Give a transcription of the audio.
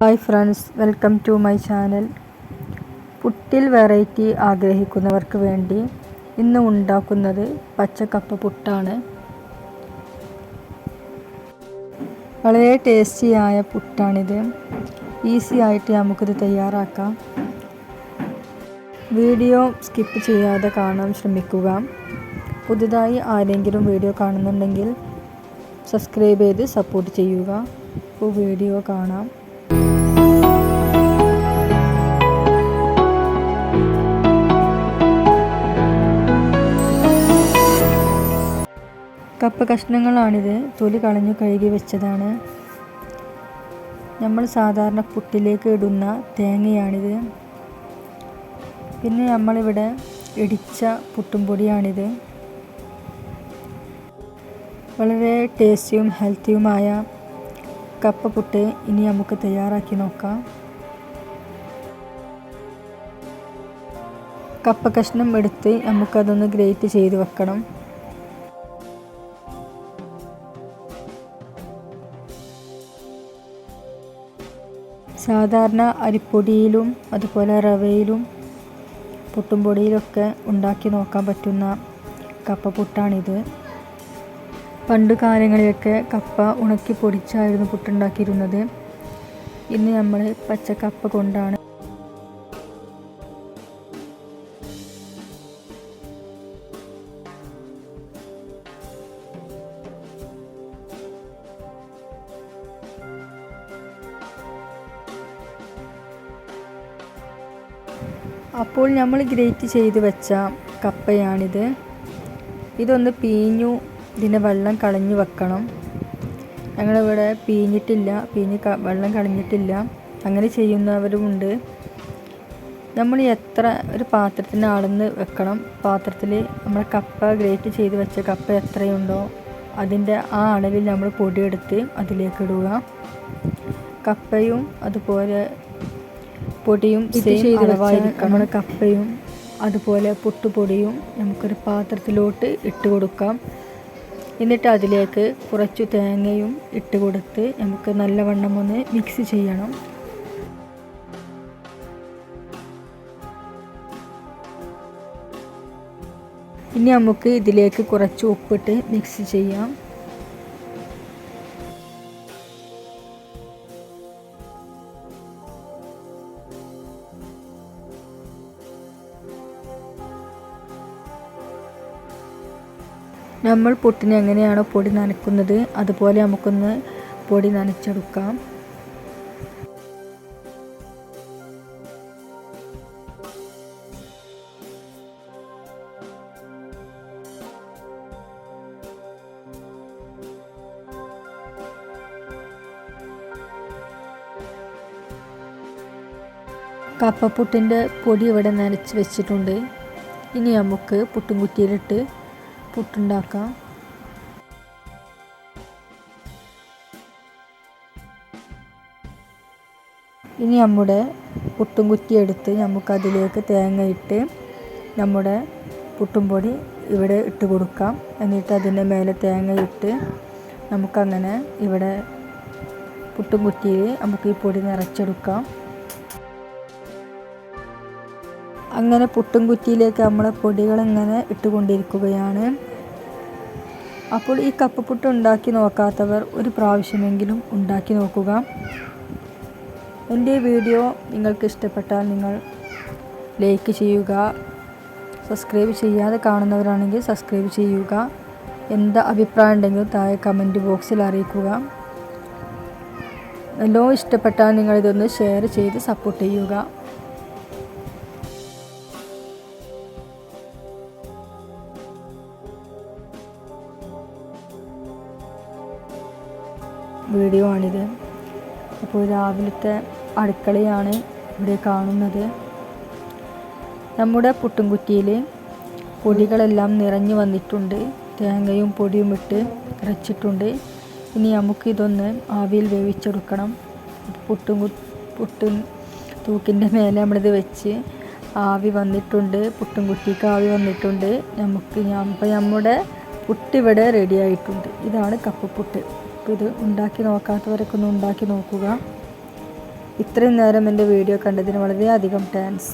Hi friends welcome to my channel പുട്ടിൽ variety ആഗ്രഹിക്കുന്നവർക്ക് വേണ്ടി ഇന്ന് ഉണ്ടാക്കുന്നത് പച്ചക്കപ്പ പുട്ടാണ്. വളരെ ടേസ്റ്റിയായ പുട്ടാണിത്. ഈസി ആയിട്ട് നമുക്കിത് തയ്യാറാക്കാം. വീഡിയോ സ്കിപ്പ് ചെയ്യാതെ കാണാൻ ശ്രമിക്കുക. പുതുതായി ആരെങ്കിലും വീഡിയോ കാണുന്നുണ്ടെങ്കിൽ സബ്സ്ക്രൈബ് ചെയ്ത് സപ്പോർട്ട് ചെയ്യുക. അപ്പോൾ വീഡിയോ കാണാം. കപ്പ കഷ്ണങ്ങളാണിത്. തൊലി കളഞ്ഞു കഴുകി വെച്ചതാണ്. നമ്മൾ സാധാരണ പുട്ടിലേക്ക് ഇടുന്ന തേങ്ങയാണിത്. പിന്നെ നമ്മളിവിടെ ഇടിച്ച പുട്ടും പൊടിയാണിത്. വളരെ ടേസ്റ്റിയും ഹെൽത്തിയുമായ കപ്പ പുട്ട് ഇനി നമുക്ക് തയ്യാറാക്കി നോക്കാം. കപ്പ കഷ്ണം എടുത്ത് നമുക്കതൊന്ന് ഗ്രേറ്റ് ചെയ്ത് വെക്കണം. സാധാരണ അരിപ്പൊടിയിലും അതുപോലെ റവയിലും പുട്ടും പൊടിയിലൊക്കെ ഉണ്ടാക്കി നോക്കാൻ പറ്റുന്ന കപ്പ പുട്ടാണിത്. പണ്ട് കാലങ്ങളിലൊക്കെ കപ്പ ഉണക്കി പൊടിച്ചായിരുന്നു പുട്ടുണ്ടാക്കിയിരുന്നത്. ഇന്ന് നമ്മൾ പച്ചക്കപ്പ കൊണ്ടാണ് അപ്പോൾ നമ്മൾ ഗ്രേറ്റ് ചെയ്ത് വെച്ച കപ്പയാണിത്. ഇതൊന്ന് പീഞ്ഞു ഇതിന്റെ വെള്ളം കളഞ്ഞു വെക്കണം. ഞങ്ങളിവിടെ പീഞ്ഞിട്ടില്ല പീഞ്ഞ് വെള്ളം കളഞ്ഞിട്ടില്ല. അങ്ങനെ ചെയ്യുന്നവരുമുണ്ട്. നമ്മൾ എത്ര ഒരു പാത്രത്തിന് അളന്ന് വെക്കണം. പാത്രത്തിൽ നമ്മൾ കപ്പ ഗ്രേറ്റ് ചെയ്ത് വെച്ച കപ്പ എത്രയുണ്ടോ അതിന്റെ ആ അളവിൽ നമ്മൾ പൊടിയെടുത്ത് അതിലേക്ക് ഇടുക. കപ്പയും അതുപോലെ പൊടിയും സെയിം അളവായിരിക്കണം. നമ്മുടെ കപ്പയും അതുപോലെ പുട്ടുപൊടിയും നമുക്കൊരു പാത്രത്തിലോട്ട് ഇട്ട് കൊടുക്കാം. എന്നിട്ട് അതിലേക്ക് കുറച്ച് തേങ്ങയും ഇട്ട് കൊടുത്ത് നമുക്ക് നല്ലവണ്ണം ഒന്ന് മിക്സ് ചെയ്യണം. ഇനി നമുക്ക് ഇതിലേക്ക് കുറച്ച് ഉപ്പിട്ട് മിക്സ് ചെയ്യാം. നമ്മൾ പുട്ടിന് എങ്ങനെയാണോ പൊടി നനക്കുന്നത് അതുപോലെ നമുക്കൊന്ന് പൊടി നനച്ചെടുക്കാം. കപ്പപ്പുട്ടിന്റെ പൊടി ഇവിടെ നനച്ച് വെച്ചിട്ടുണ്ട്. ഇനി നമുക്ക് പുട്ടും കുറ്റിയിലിട്ട് പുട്ടുണ്ടാക്കാം. ഇനി നമ്മുടെ പുട്ടും കുറ്റി എടുത്ത് നമുക്കതിലേക്ക് തേങ്ങ ഇട്ട് നമ്മുടെ പുട്ടും പൊടി ഇവിടെ ഇട്ട് കൊടുക്കാം. എന്നിട്ട് അതിന്റെ മേലെ തേങ്ങയിട്ട് നമുക്കങ്ങനെ ഇവിടെ പുട്ടും കുറ്റിയിൽ നമുക്ക് ഈ പൊടി നിറച്ചെടുക്കാം. അങ്ങനെ പുട്ടും കുറ്റിയിലേക്ക് പൊടികൾ ഇങ്ങനെ ഇട്ടുകൊണ്ടിരിക്കുകയാണ്. അപ്പോൾ ഈ കപ്പ് പുട്ട് ഉണ്ടാക്കി നോക്കാത്തവർ ഒരു പ്രാവശ്യമെങ്കിലും ഉണ്ടാക്കി നോക്കുക. എന്റെ വീഡിയോ നിങ്ങൾക്ക് ഇഷ്ടപ്പെട്ടാൽ നിങ്ങൾ ലൈക്ക് ചെയ്യുക. സബ്സ്ക്രൈബ് ചെയ്യാതെ കാണുന്നവരാണെങ്കിൽ സബ്സ്ക്രൈബ് ചെയ്യുക. എന്താ അഭിപ്രായം ഉണ്ടെങ്കിലും താഴെ കമന്റ് ബോക്സിൽ അറിയിക്കുക. നല്ലോ ഇഷ്ടപ്പെട്ടാൽ നിങ്ങളിതൊന്ന് ഷെയർ ചെയ്ത് സപ്പോർട്ട് ചെയ്യുക. വീഡിയോ ആണിത്. അപ്പോൾ രാവിലത്തെ അടുക്കളയാണ് ഇവിടെ കാണുന്നത്. നമ്മുടെ പുട്ടുംകുറ്റിയിൽ പൊടികളെല്ലാം നിറഞ്ഞു വന്നിട്ടുണ്ട്. തേങ്ങയും പൊടിയും ഇട്ട് ഇറച്ചിട്ടുണ്ട് ഇനി നമുക്ക് ഇതൊന്ന് ആവിയിൽ വേവിച്ചെടുക്കണം. പുട്ടും പുട്ടും തൂക്കിന്റെ മേലെ നമ്മളിത് വെച്ച് ആവി വന്നിട്ടുണ്ട്. പുട്ടും കുറ്റിക്ക് ആവി വന്നിട്ടുണ്ട്. നമുക്ക് അപ്പോൾ നമ്മുടെ പുട്ടിവിടെ റെഡി ആയിട്ടുണ്ട്. ഇതാണ് കപ്പപ്പുട്ട് അപ്പോൾ ഇത് ഉണ്ടാക്കി നോക്കാത്തവരൊക്കെ ഒന്ന് ഉണ്ടാക്കി നോക്കുക. ഇത്രയും നേരം എന്റെ വീഡിയോ കണ്ടതിന് വളരെയധികം താങ്ക്സ്